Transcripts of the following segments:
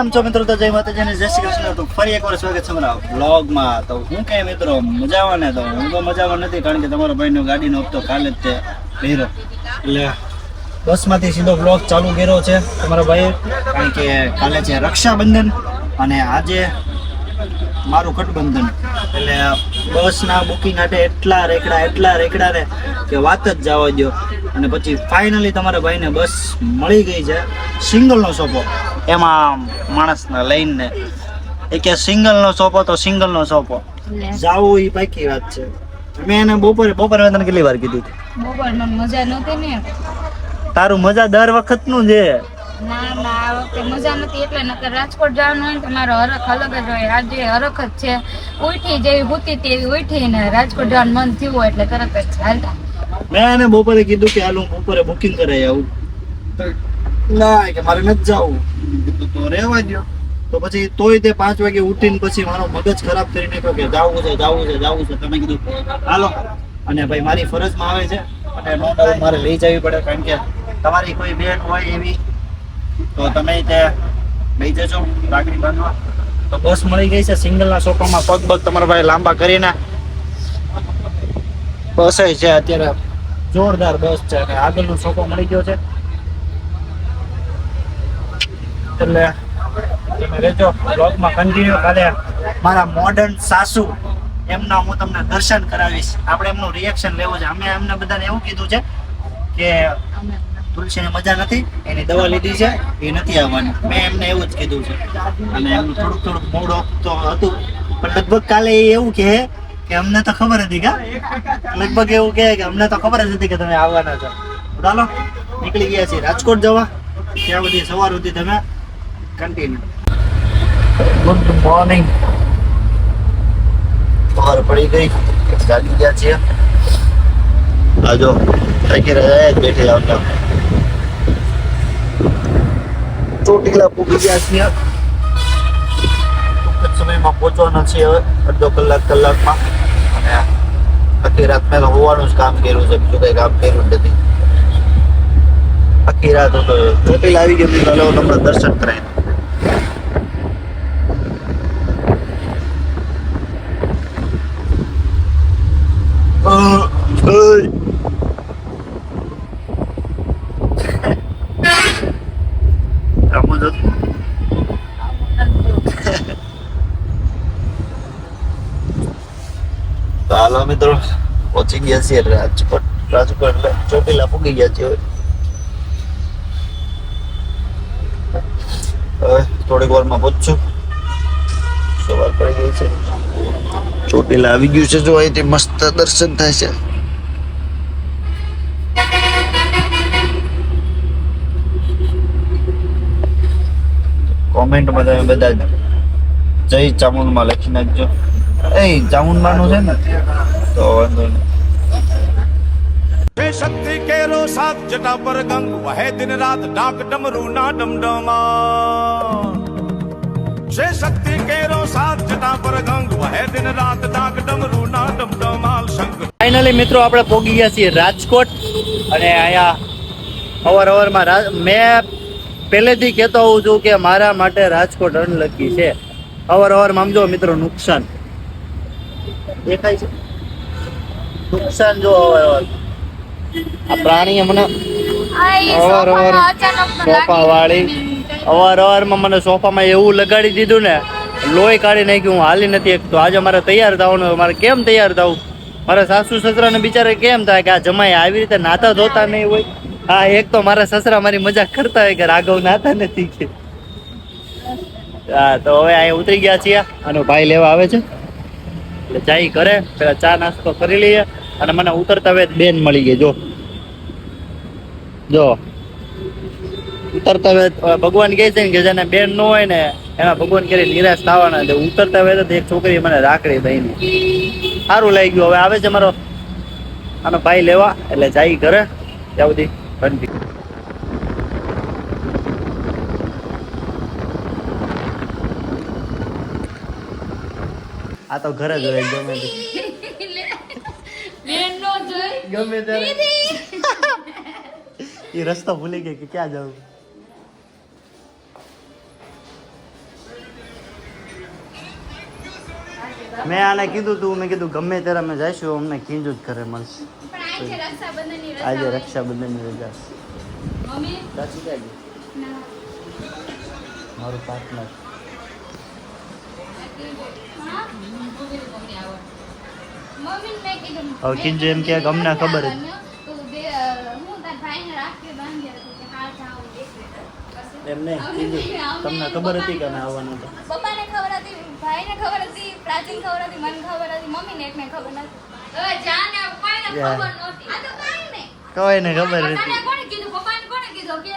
કેમ છો મિત્રો તો જય માતાજી અને જય શ્રી કૃષ્ણ. તો ફરી એકવાર સ્વાગત છે મારા વ્લોગમાં તો હું કે મિત્રો મજામાં ને? તો હું તો મજામાં નથી કારણ કે તમારો ભાઈનો ગાડીનો હપ્તો કાલે જ તે ભર્યો એટલે બસમાંથી સીધો વ્લોગ ચાલુ કર્યો છે તમારા ભાઈ કારણ કે કાલે છે રક્ષાબંધન અને આજે મારું ગઠબંધન. એટલે બસના બુકિંગ માટે એટલા રેકડા એટલા રેકડા ને કે વાત જ જવા દો અને પછી ફાઇનલી તમારા ભાઈને બસ મળી ગઈ છે. સિંગલનો સોપો. એમાં માણસને લઈને. એ કે સિંગલનો સોપો તો સિંગલનો સોપો. જાવું એ પાકી વાત છે. મેં એને બપોરે બપોરે મેં તને કેટલી વાર કીધું બપોરે બપોર મને મજા નહોતી ને. તારું મજા દર વખતનું છે. ના ના આ વખતે મજા નથી એટલે નકર રાજકોટ જવાનું હોય તો મારો હરખ અલગ જ હોય. આજે હરખ જ છે. ઉઠી જેવી હુતી તેવી ઉઠી ને રાજકોટ જવાનું મન થયું હોય એટલે તરત જ હાલતા મેં એને બપોરે કીધું કે હાલ હું બપોરે બુકિંગ કરાવી આવું. ના કે મારે નથી જવું. કીધું તો રહેવા દ્યો. તો પછી તોય તે પાંચ વાગે ઉઠીને પછી મારો મગજ ખરાબ કરી નાખ્યો કે જાવું છે જાવું છે જાવું છે. તમે કીધું, હાલો. અને ભાઈ મારી ફરજમાં આવે છે. અને નો ડાઉટ મારે લઈ જવી પડે, કારણ કે તમારી કોઈ બેન હોય એવી, તો તમે તે લઈ જજો રાખડી બાંધવા. તો બસ મળી ગઈ છે સિંગલના સોફામાં પગ પગ તમારા ભાઈ લાંબા કરીને. બસ છે અત્યારે જોરદાર બસ છે અને આગળનો સોફો મળી ગયો છે. એટલે તમે રહેજો. બ્લોગમાં કન્ટિન્યુ કાલે મારા મોડર્ન સાસુ, એમના હું તમને દર્શન કરાવીશ. આપણે એમનું રિએક્શન લેવું છે. અમે એમને બધાને એવું કીધું છે કે તુલસીને મજા નથી, એની દવા લીધી છે, એ નથી આવવાની. મેં એમને એવું જ કીધું છે. અને એમનું થોડુંક થોડુંક મૂડ ઓફ તો હતું. પણ લગભગ કાલે એ એવું કહે કે અમને તો ખબર હતી કે? લગભગ એવું કહે કે અમને તો ખબર જ હતી કે તમે આવવાના છો. ચાલો, નીકળી ગયા છીએ. રાજકોટ જવા. ત્યાં બધી સવાર સુધી તમે કન્ટિન્યુ ગુડ મોર્નિંગ બહાર પડી ગઈ જાગી ગયા છીએ આજો થાકી રહ્યા જ બેઠે આવતા ચોટીલા પૂગી ગયા છીએ ટૂંક જ સમયમાં પહોંચવાના છીએ હવે અડધો કલાક કલાકમાં અને આખી રાત મેં તો હોવાનું જ કામ કર્યું છે બીજું કઈ કામ કર્યું જ નથી આખી રાત હતો ચોટીલા આવી ગયો મિત્રો હવે તમને દર્શન કરાવી તો હાલો મિત્રો, પહોંચી ગયા છીએ રાજકોટ રાજકોટ એટલે ચોટીલા પૂગી ગયા છીએ હવે. થોડીક વારમાં પહોંચશું. સવાર પડી ગઈ છે. ચોટીલા આવી ગયું છે જો અહીંથી મસ્ત દર્શન થાય છે. કોમેન્ટમાં તમે બધા જય ચામુંડમાં લખી નાખજો. એ ચામુંડાનું છે ને તો વાંધો નહીં. શક્તિ કેરો સાત જટા પર ગંગ વહે દિન રાત ડાક ડમરૂ ના ડમડમા જે શક્તિ કેરો સાત જટા પર ગંગ વહે દિન રાત ડાક ડમરૂ ના ડમડમાલ શંકર ફાઇનલી મિત્રો આપણે પહોંચી ગયા છીએ રાજકોટ અને અહીંયા માં મેં પહેલેથી કહેતો હોઉં છું કે મારા માટે રાજકોટ અનલકી છે. અવારવારમાં સમજો મિત્રો નુકસાન. દેખાય છે? નુકસાન જો આ પ્રાણીએ મને અવાર અવાર સોફા વાળી અવાર અવારમાં મને સોફામાં એવું લગાડી દીધું ને લોહી કાઢી નાખ્યું હું હાલી નથી એક તો આજે મારે તૈયાર થવાનું મારે કેમ તૈયાર થવું? મારા સાસુ સસરાને બિચારે કેમ થાય કે આ જમાઈ આવી રીતે નાતા ધોતા નહીં હોય? હા એક તો મારા સસરા મારી મજાક કરતા હોય કે રાઘવ નાતા નથી કે. હા તો હવે અહીંયા ઉતરી ગયા છીએ. અને ભાઈ લેવા આવે છે? એટલે જાય ઘરે, પેલા ચા નાસ્તો કરી લઈએ અને મને ઉતરતા વેત બેન મળી ગઈ, જો. જો. ઉતરતા વેત ભગવાન કહે છે કે જેને બેન ન હોય ને, એના ભગવાન કરી નિરાશ થવાના છે. ઉતરતા વેત એક છોકરી મને રાખડી દઈને. સારું લાગી ગયું હવે આવે છે મારો. આનો ભાઈ લેવા, એટલે જાય ઘરે. ત્યાં સુધી આ તો ઘરે જ હોય ગમે તે ગમે ત્યારે એ રસ્તો ભૂલી ગઈ કે ક્યાં જવું મેં આને કીધું તું મેં કીધું ગમે ત્યારે અમે જઈશું અમને કીંજું જ ઘરે મળશે આજે રક્ષાબંધન ની રજા છે મારું પાર્ટનર હવે કીધું એમ કે નથી ખબર જ. આવવાનું. તો બે, અ, હું તાર ભાઈને રાખડી બાંધી હતી કે હા જાઉં દેખે. પછી એમને કીધું તમને ખબર હતી કે અમે આવવાનું હતું પપ્પાને ખબર હતી ભાઈને ખબર હતી પ્રાચીન ખબર હતી મને ખબર હતી મમ્મીને એકને ખબર નથી કોઈને. ખબર નહોતી આ તો કાંઈ નહીં કોઈને ખબર તને હતી કોણે કીધું પપ્પાને કોણે કીધું કે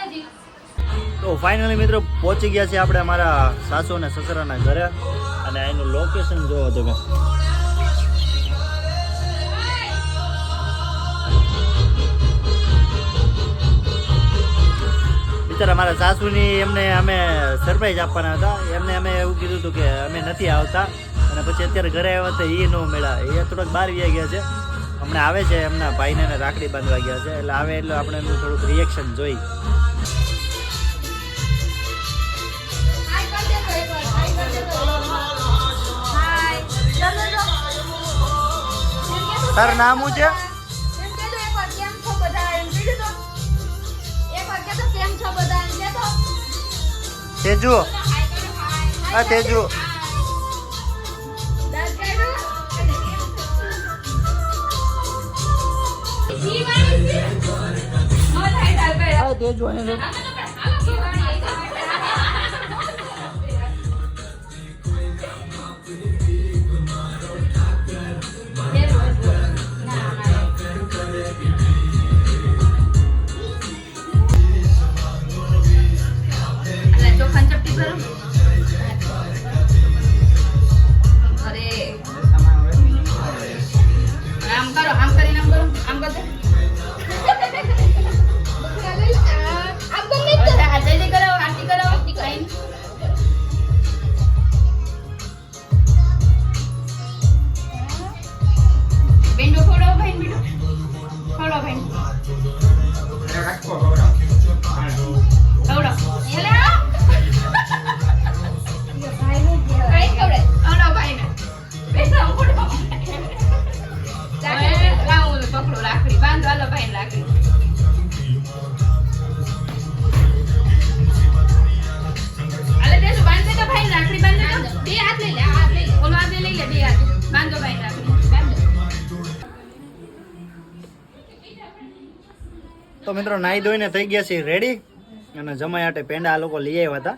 તો ફાઇનલી મિત્રો પહોંચી ગયા છે આપણે અમારા સાસુ અને સસરાના ઘરે અને એનું લોકેશન જોવો તમે. બિચારા મારા સાસુની એમને અમે સરપ્રાઈઝ આપવાના હતા. એમને અમે એવું કીધું હતું કે અમે નથી આવતા. અને પછી અત્યારે ઘરે આવ્યા તો એ ન મળ્યા એ થોડોક બહાર વ્યા ગયા છે. હમણાં આવે છે એમના ભાઈને રાખડી બાંધવા ગયા છે. એટલે આવે એટલે આપણે એમનું થોડુંક રિએક્શન જોઈ. બધા નામ કે છે? તેજુ. આ તેજુ. તેજુ મિત્રો નાઈ ધોઈને થઈ ગયા છે રેડી અને જમાઈ આટે પેંડા આ લોકો લઈ આવ્યા હતા.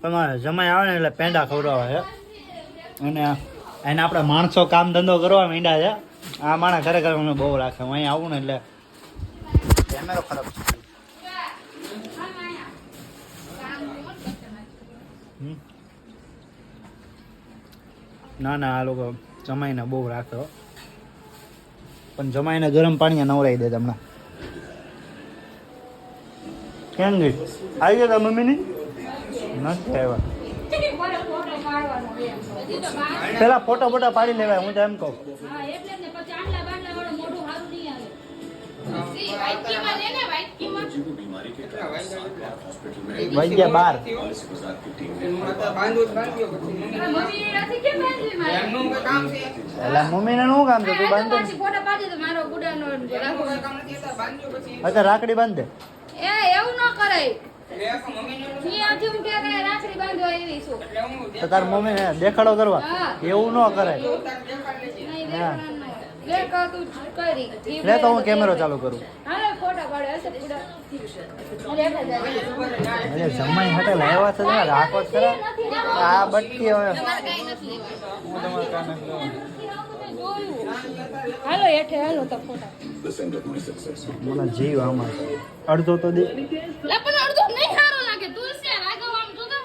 તમારે જમાઈ આવે ને એટલે પેંડા ખવડાવે છે. અને એને આપણે માણસો કામ ધંધો કરવા માંડ્યા છે. આ માણા ખરેખર મને બહુ રાખે. હું અહીં આવું ને એટલે કેમેરો ખરાબ છે. ના ના, આ લોકો જમાઈને બહુ રાખે પણ જમાઈને ગરમ પાણી નવરાઈ દે તમને. કેમ નહીં? આવી ગયા તા મમ્મીની? નથી આવ્યા. પેલા ફોટો ફોટા પાડી લેવાય હું તો એમ કહું. વાગ્યા બાર. એટલે મમ્મીને શું કામ છે તું બાંધો ને. અચ્છા રાખડી બાંધે? એ એવું ન કરાય. અહીંયાથી હું ક્યાં કાંઈ રાખડી બાંધવા આવી છું. તો તાર મમ્મીને દેખાડો કરવા. એવું ન કરાય. લે તું હું કેમેરો ચાલુ કરું. અરે જમાઈ હટે લાવ્યા છે ને રાખો છે આ બટકી હવે. હું તમારે હાલો હેઠે હાલો તો ફોટા. મને જીવ આમાં અડધો તો દે. લા પણ અડધો નહીં સારો લાગે. તું છે રાઘવ આમ જો તો.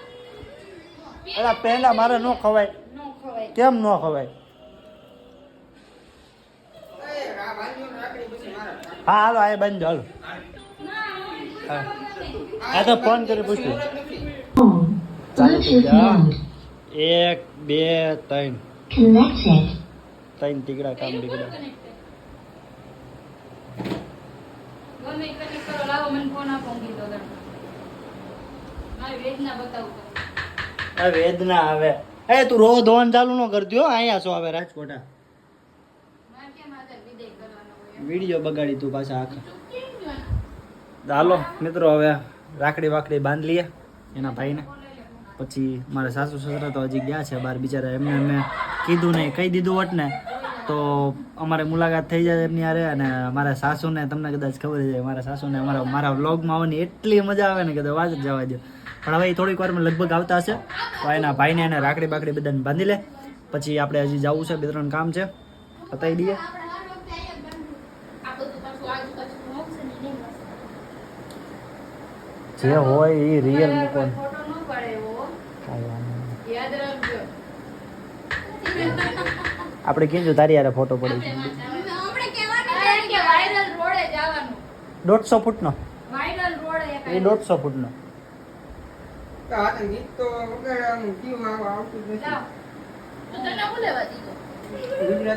અલા પેંડા મારે ન ખવાય. નો ખવાય. કેમ ન ખવાય? હા હાલો આ બંધ હાલો. હા. આ તો ફોન કરી પૂછ્યું. ચાલુ એક બે ત્રણ. Connected. ત્રણ ટીકડા કામ આ વેદના આવે. એ તું રો ધોન ચાલુ ન કરતી હો અહીંયા શું આવે રાજકોટ? વીડિયો બગાડી તું પાછા આખા. હાલો મિત્રો હવે રાખડી વાકડી બાંધ લઈએ એના ભાઈને. પછી મારા સાસુ સસરા તો હજી ગયા છે બહાર બિચારા એમને અમે કીધું નહીં કહી દીધું હોત ને તો અમારે મુલાકાત થઈ જાય એમની હારે અને મારા સાસુને તમને કદાચ ખબર છે, મારા સાસુને અમારા મારા વ્લોગમાં આવવાની એટલી મજા આવે ને કે તો વાત જ જવા દો પણ હવે એ થોડીક વારમાં લગભગ આવતા હશે, તો એના ભાઈને એને રાખડી બાકડી બધાને બાંધી લે. પછી આપણે હજી જવું છે, બે ત્રણ કામ છે. બતાવી દઈએ. જે હોય એ રિયલ મૂકો ફોટો ન પડે એવો યાદ રાખજો આપણે કીધું તારી યારે ફોટો પડી છે. હમણે કહેવાનું કે વાયરલ રોડે જવાનું. દોઢસો ફૂટનો. નો એ દોઢસો ફૂટનો. નો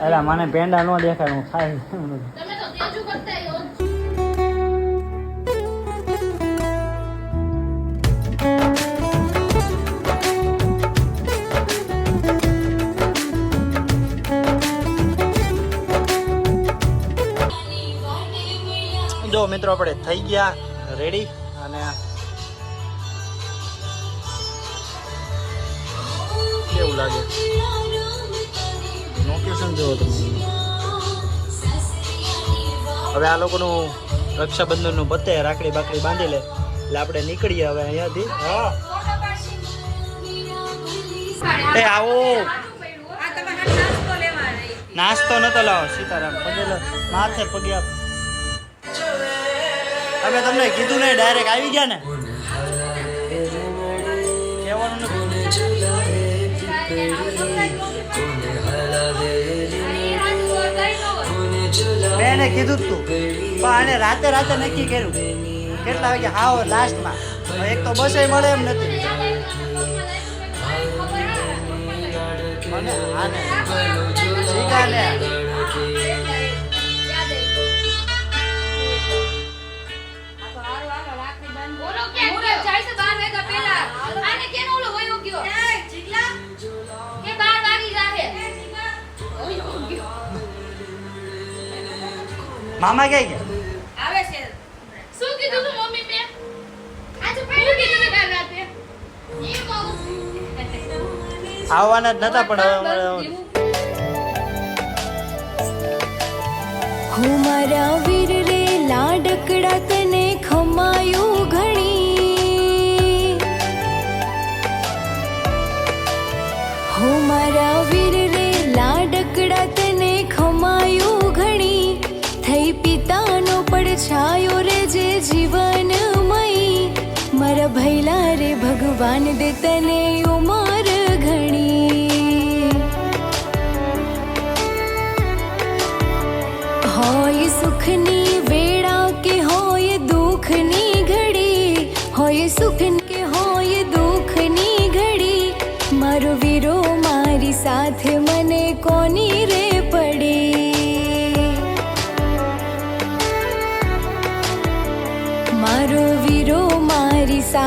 અલા મને પેંડા નો દેખાય હું ખાઈ જ મિત્રો આપણે થઈ ગયા રેડી અને કેવું લાગે? લોકેશન જોવો તમે. હવે આ લોકોનું રક્ષાબંધનનું પતે રાખડી બાકડી બાંધી લે. એટલે આપણે નીકળીએ હવે અહીંયાથી. હા. એ આવો. નાસ્તો નતો લાવો સીતારામ. પગે માથે પગ્યા અમે તમને કીધું નહીં ડાયરેક્ટ આવી ગયા ને. કહેવાનું નથી. બેને કીધું જ તું. પણ આને રાતે રાતે નક્કી કર્યું. કેટલા વાગે? આવો લાસ્ટમાં એક તો બસે મળે એમ નથી. મને આને. મામા ક્યાં ગયા? શું કીધું તું મમ્મી મે? આજે પહેલું કીધું તું કાલ રાતે. આવું આવવાના જ નતા પણ હવે અમારે હું મારા વીર રે લાડકડા તને ખમાયું ઘણી. હું મારા વીર રે લાડકડા પડછાયો રે જે જીવનમય મારા ભૈલા રે ભગવાન દે તને ઉમર ઘણી. હોય સુખની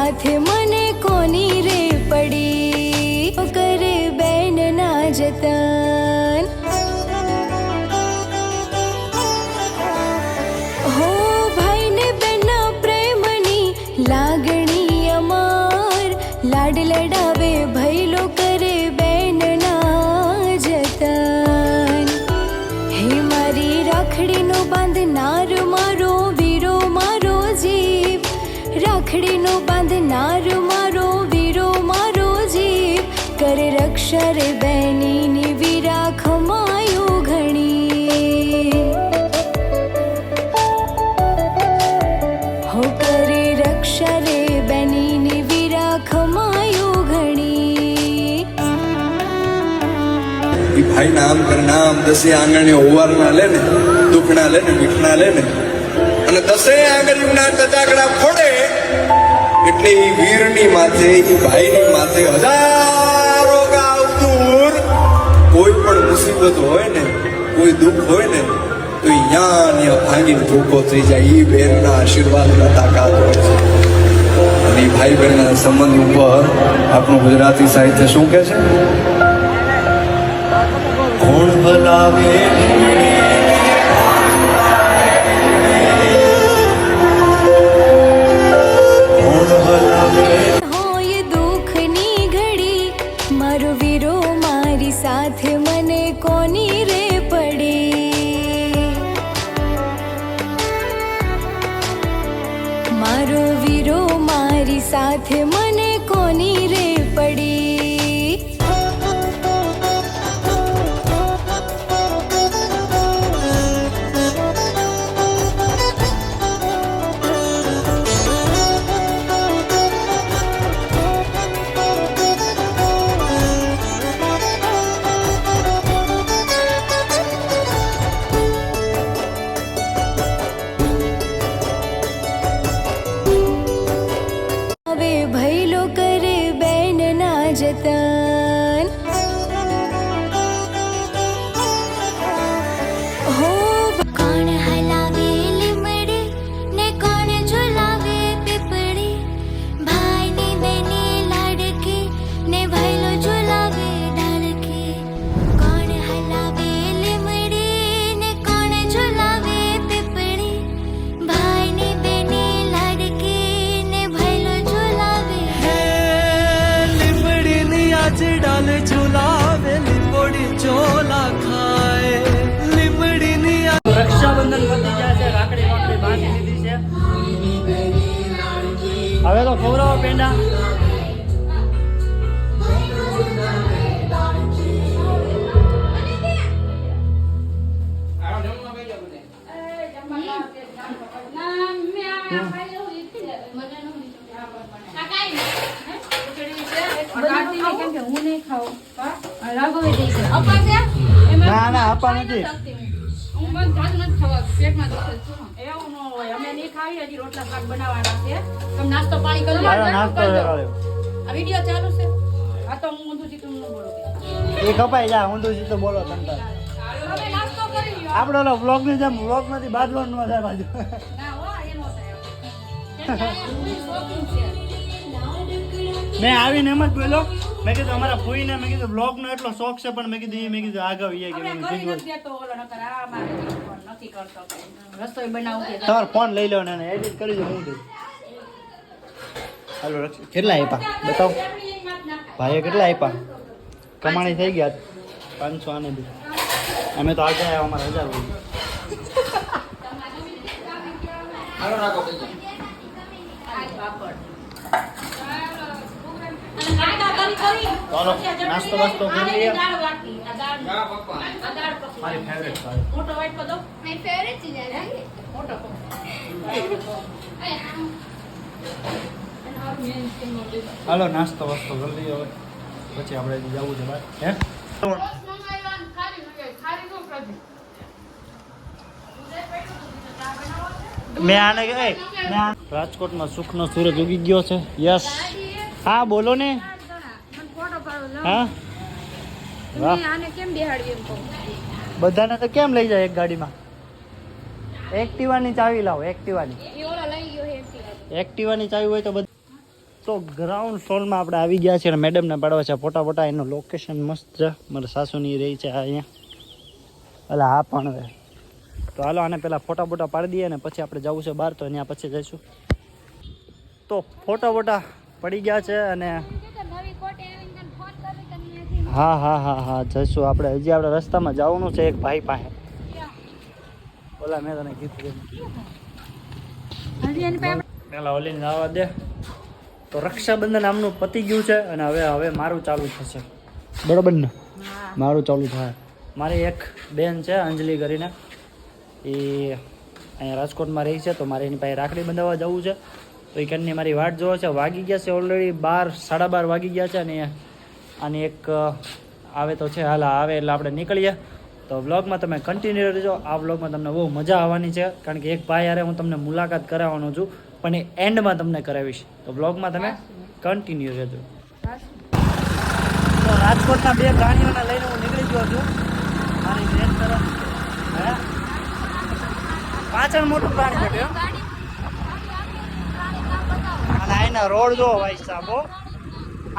સાથે મને કોની રે પડી? કરે બેન ના જતન રાખડીનો બાંધનાર મારો, વીરો મારો જીવ. કરે રક્ષા રે બેનીની વીરા ઘણી. હો, કરે રક્ષા રે બેનીની વીરા ખમાયો ઘણી ભાઈ નામ કરનામ દસે આંગણે ઓવારના લે ને દુખણા લે ને, મીઠના લે ને. અને દસે આંગળીના તજાગડા ફોડે એટલે એ વીરની માથે, એ ભાઈની માથે હજારો ગાવ દૂર. કોઈ પણ મુસીબત હોય ને, કોઈ દુઃખ હોય ને, તો યાં ને ભાંગીને ભૂખો થઈ જાય. એ બેનના આશીર્વાદના તાકાત હોય છે. અને એ ભાઈ બહેનના સંબંધ ઉપર આપણું ગુજરાતી સાહિત્ય શું કહે છે? કોણ ભલાવે? લીમડીની ડાલે ઝુલાવે લીંબોડી ચોલા ખાય લીમડીની રક્ષાબંધન પતી ગયા છે રાખડી બાંધી દીધી છે હવે તો ખવડાવો પેંડા કેમ કે હું નહીં ખાઉં? રાઘવે દઈ છે અપા છે? ના ના આપા નથી. હું બસ જાત નથી ખાવા પેટમાં દુખે છે એવું ન હોય અમે નહીં ખાવી હજી રોટલા શાક બનાવવાના છે. તમે નાસ્તો પાણી કરી લો મારો નાસ્તો કરાવ્યો આ વીડિયો ચાલુ છે? આ તો હું ઊંધું ચીતું ન બોલું. એ કપાઈ જા ઊંધું બોલો તંતર આપણો ની જેમ વ્લોગમાંથી બાદલો ન થાય બાજુ ના હો એનો થાય. કેમ કે આ શોખીન છે. મેં આવીને એમ જ બોલ્યો. મેં કીધું અમારા ફૂઈને મેં કીધું બ્લોગ નો એટલો શોખ છે પણ મેં કીધું મેં કીધું આગળ ઈ કે મેં કીધું નથી દેતો ઓલો નકર આ મારે પણ નથી કરતો કઈ. રસોઈ બનાવું કે તમારો ફોન લઈ લો ને એડિટ કરી દો હું દઉં હાલો કેટલા આપ્યા બતાવો. ભાઈએ કેટલા આપ્યા કમાણી થઈ ગયા. પાંચસો આને બી. અમે તો આગળ આવ્યા અમારે હજાર ચાલો નાસ્તો વાસ્તો કરી લઈએ. દાળ બાકી આ દાળ. આ દાળ પકવી. મારી ફેવરેટ સારી મોટો વાઈટ પદો મારી ફેવરેટ ચીજ છે. મોટો. હાલો નાસ્તો વાસ્તો કરી લઈએ હવે. પછી આપણે જવું છે બહાર. હે? મેં આને કે મેં રાજકોટમાં સુખનો સૂરજ ઉગી ગયો છે. યસ. હા બોલો ને. હા? બધાને તો કેમ લઈ જાય એક ગાડીમાં? એક્ટિવાની ચાવી લાવો એક્ટિવાની. એક્ટિવાની ચાવી હોય તો બધા તો ગ્રાઉન્ડ ફ્લોરમાં આપણે આવી ગયા છીએ અને મેડમને પાડવા છે. ફોટા ફોટા એનું લોકેશન મસ્ત છે. મારા સાસુની રહી છે અહીંયા. એટલે હા પણ હવે તો હાલો આને પહેલાં ફોટા ફોટા પાડી દઈએ ને પછી આપણે જવું છે બહાર તો ત્યાં પછી જઈશું. તો ફોટા ફોટા પડી ગયા છે અને નવી કોટે આવીને તને ફોન કરી કે ત્યાંથી હા હા હા હા જઈશું આપણે. હજી આપણે રસ્તામાં જવાનું છે એક ભાઈ પાસે. ઓલા મેં તને કીધું હજી એની પાસે પેલા ઓલીને જવા દે. તો રક્ષાબંધન આમનું પતી ગયું છે અને હવે હવે મારું ચાલુ થશે. બરોબર ને? મારું ચાલુ થાય. મારી એક બેન છે અંજલિ કરીને. એ અહીંયા રાજકોટમાં રહી છે તો મારે એની પાસે રાખડી બંધાવવા જવું છે. તો એ કંઈની મારી વાટ જોવે છે વાગી ગયા છે ઓલરેડી બાર સાડા બાર વાગી ગયા છે અને આની એક આવે તો છે, હાલ, આવે એટલે આપણે નીકળીએ. તો વ્લોગમાં તમે કન્ટિન્યુ રહેજો. આ વ્લોગમાં તમને બહુ મજા આવવાની છે. કારણ કે એક ભાઈ યારે હું તમને મુલાકાત કરાવવાનો છું, પણ એ એન્ડમાં તમને કરાવીશ. તો વ્લોગમાં તમે કન્ટિન્યુ રહેજો. તો રાજકોટના બે પ્રાણીઓને લઈને હું નીકળી ગયો છું. મારી પાછળ મોટું પ્રાણી બેઠું અને રોડ જો ભાઈ સાહેબ.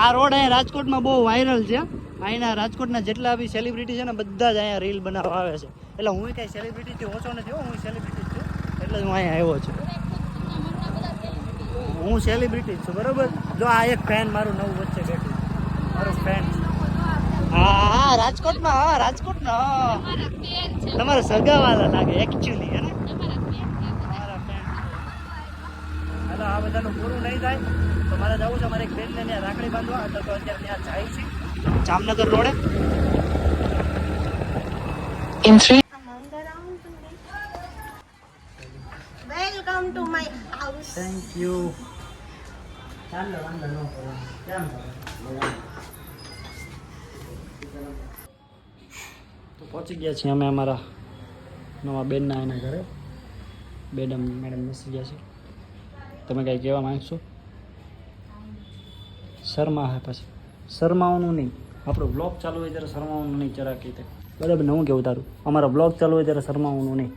આ રોડ અહીંયા રાજકોટમાં બહુ વાયરલ છે. અહીંના રાજકોટના જેટલા બી સેલિબ્રિટી છે ને બધા જ અહીંયા રીલ બનાવવા આવે છે. એટલે હું કાંઈ સેલિબ્રિટીથી ઓછો નથી હો હું સેલિબ્રિટી છું. એટલે જ હું અહીંયા આવ્યો છું. હું સેલિબ્રિટી છું બરોબર? જો આ એક ફેન મારું નવું વચ્ચે બેઠું મારું ફેન હા હા રાજકોટમાં હા રાજકોટમાં તમારા સગાવાલા લાગે એકચ્યુઅલી હે ને? તમારા ફેન હાલો આ બધાનું પૂરું નહીં થાય. તો મારે જવું છે મારે એક બેનને ત્યાં રાખડી બાંધવા. તો અત્યારે ત્યાં જાય છે. જામનગર રોડે. Welcome to my house thank you ચાલો વાંધો ન કરો. કેમ તો પહોંચી ગયા છીએ અમે અમારા નવા બેનના એના ઘરે. બેડમ મેડમ બેસી ગયા છે. તમે કાંઈ કહેવા માંગશો? શર્મા હે પછી. શરમાવાનું નહીં. આપણો બ્લોગ ચાલુ હોય ત્યારે શરમાવાનું નહીં જરાક રીતે બરાબર ને હું કેવું તારું? અમારો બ્લોગ ચાલુ હોય ત્યારે શરમાવાનું નહીં.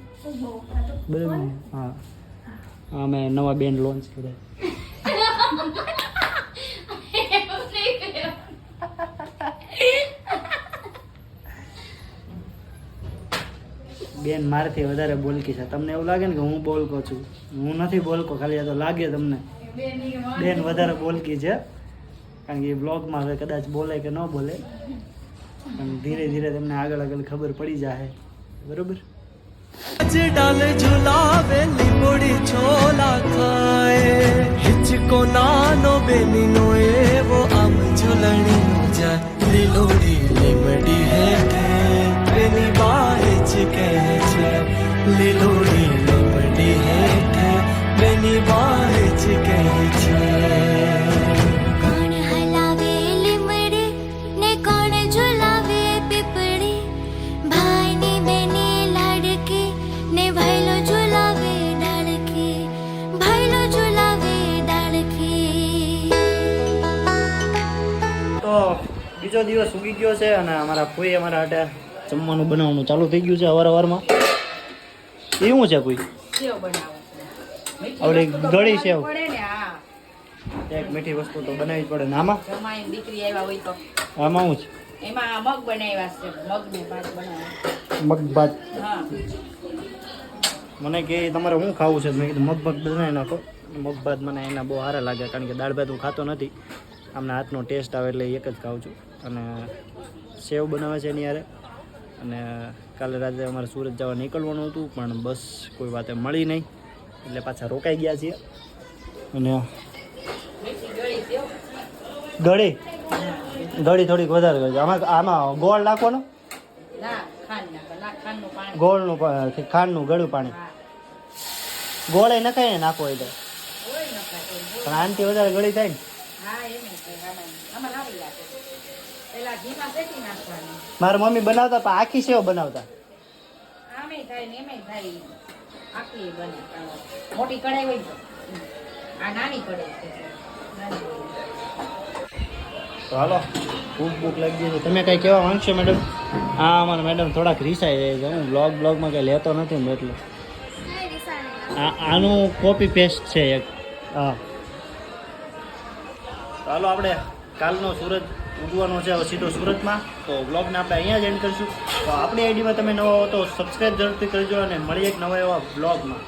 બરાબર? હા. અમે નવા બેન લોન્ચ કર્યા. બેન મારથી વધારે બોલકી છે. તમને એવું લાગે ને કે હું બોલકો છું? હું નથી બોલકો, ખાલી આ તો લાગે તમને. બેન વધારે બોલકી છે. કારણ કે એ વ્લોગમાં હવે કદાચ બોલે કે ન બોલે, પણ ધીરે ધીરે તમને આગળ આગળ ખબર પડી જાય બરોબર? ડાલે ઝુલાવે લીમોડી છોલા ખાય. હિચકો નાનો બેનીનો એવો આમ ઝુલણી નો જાય, લીલોડી દિવસ ઉગી ગયો છે અને અમારા કોઈ અમારા હાટે જમવાનું બનાવવાનું ચાલુ થઈ ગયું છે અવારવારમાં. એ શું છે? કોઈ આવડે ગળી હા. એક મીઠી વસ્તુ તો બનાવવી પડે. ને આમાં? દીકરી આવ્યા હોય તો. આમાં શું છે? એમાં મગ બનાવ્યા છે. મગ ને ભાત બનાવ્યા. મગ ભાત. મને કે તમારે શું ખાવું છે? મેં કીધું મગ ભાત બનાવી નાખો. મગ ભાત મને એના બહુ સારા લાગે કારણ કે દાળ ભાત હું ખાતો નથી. આમના હાથનો ટેસ્ટ આવે એટલે એક જ ખાઉં છું. અને સેવ બનાવે છે એની યારે અને કાલે રાત્રે અમારે સુરત જવા નીકળવાનું હતું પણ બસ કોઈ વાતે મળી નહીં. એટલે પાછા રોકાઈ ગયા છીએ. અને ગળી. ગળી થોડીક વધારે કરજો આમાં આમાં ગોળ નાખવાનો? ગોળનું ખાંડનું ગળું પાણી. ગોળે નખાય ને નાખો એટલે. પણ આનથી વધારે ગળી થાય ને હા એમ જ છે આમાં આમાં સારી લાગે નાખવાની. મારા મમ્મી બનાવતા પણ આખી સેવ બનાવતા. આમે થાય ને એમે થાય. આખી બને મોટી કઢાઈ હોય તો. આ નાની કઢાઈ છે. નાની કઢાઈ. તો હાલો ભૂખ ભૂખ લાગી ગઈ છે. તમે કંઈ કહેવા માંગશો મેડમ હા અમારા મેડમ થોડાક રીસાઈ જાય છે. હું બ્લોગ બ્લોગમાં કંઈ લેતો નથી ને એટલે. આ આનું કોપી પેસ્ટ છે એક. હા. ચાલો હાલો આપણે કાલનો સૂરજ ઉગવાનો છે સીધો સુરતમાં. તો બ્લોગને આપણે અહીંયા જ એન્ડ કરીશું. તો આપણી આઈડીમાં તમે નવા હો તો સબસ્ક્રાઈબ જરૂરથી કરજો અને મળીએ એક નવા એવા બ્લોગમાં